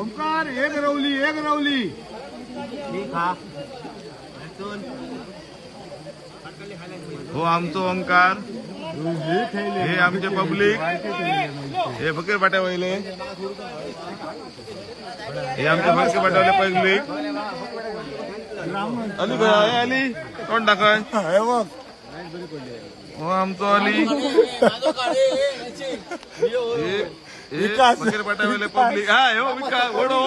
ओंकार एक रवली एक रवली. हो. आमचो ओंकार. हे आमचे पब्लिक. हे फकीर पाट्या वयले हे आमचे फकीर पाट्यावले पब्लिक. अली अली. कोण टाकय. आमचो अली हे हे विकास. फकीर पाट्यावले पब्लिक हा हो विकास ओढो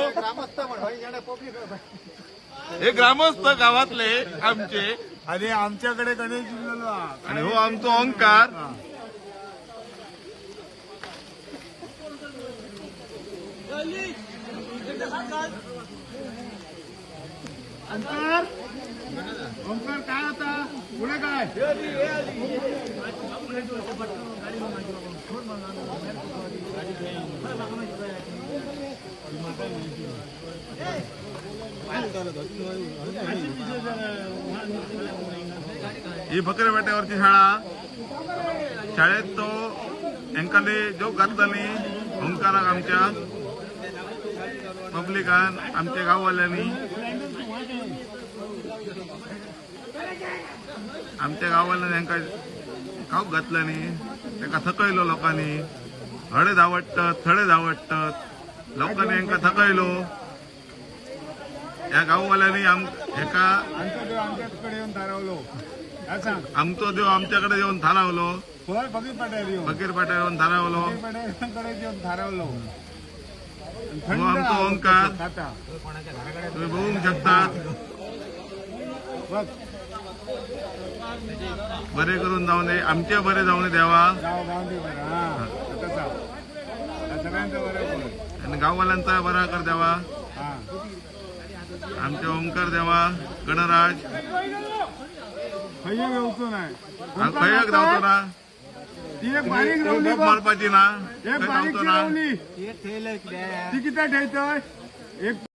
हे. ग्रामस्थ गावातले आमचे. आणि आमच्याकडे गणेश हा. आणि हो आमचो ओंकार. आता पुढे काय ही शाळा. शाळेत तो हेंकाले जो घातल्यानी ओंकाराक आमच्या पब्लिकान आमच्या गाववाल्यांनी आमच्या गाववाल्यांनी हेंका खाऊक घातल्यानी तेका थकयलो लोकांनी. हडे धावडटात थडे धावडटात लोकांनी हेंका थकयलो. या गाववाल्यांनी हेका आमचा देव आमच्याकडे येऊन थारावलो. फकीर पाट्या येऊन. थारावलो. येऊन थारावलो. हो, आमचो ओंकार. तुम्ही बघू शकतात बरे करून जाऊ दे. आमचे बरे जाऊ दे देवा. आणि गाववाल्यांचा बरा कर देवा. हा. आमचे ओंकार देवा. गणराज. नाही खयक धावतो ना. मारपाची ना. एक खंय बारीक धावतो ना. ती किती ठेवतोय? एक